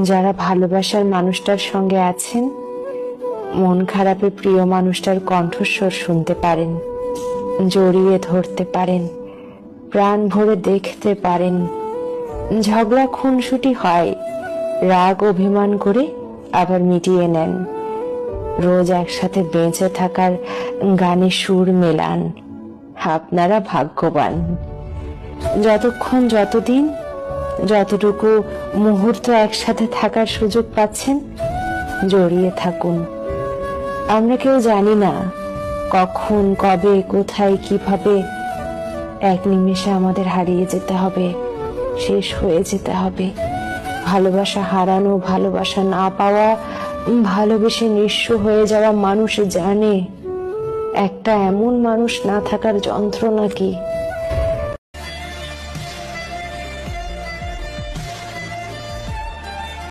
যারা ভালোবাসার মানুষটার সঙ্গে আছেন, মন খারাপে প্রিয় মানুষটার কণ্ঠস্বর শুনতে পারেন, জড়িয়ে ধরতে পারেন, প্রাণ ভরে দেখতে পারেন। ঝগড়া খুনসুটি হয়, রাগ অভিমান করে আবার মিটিয়ে নেন। রোজ একসাথে বেঁচে থাকার গানে সুর মেলান। আপনারা ভাগ্যবান। যতক্ষণ যতদিন যতটুকু মুহূর্ত একসাথে থাকার সুযোগ পাচ্ছেন, জড়িয়ে থাকুন। আমরা কেউ জানি না কখন, কবে, কোথায়, কীভাবে এক নিমেষে আমাদের হারিয়ে যেতে হবে, শেষ হয়ে যেতে হবে। ভালোবাসা হারানো, ভালোবাসা না পাওয়া, ভালোবেসে নিঃস্ব হয়ে যাওয়া মানুষ জানে, একটা এমন মানুষ না থাকার যন্ত্রণা কি?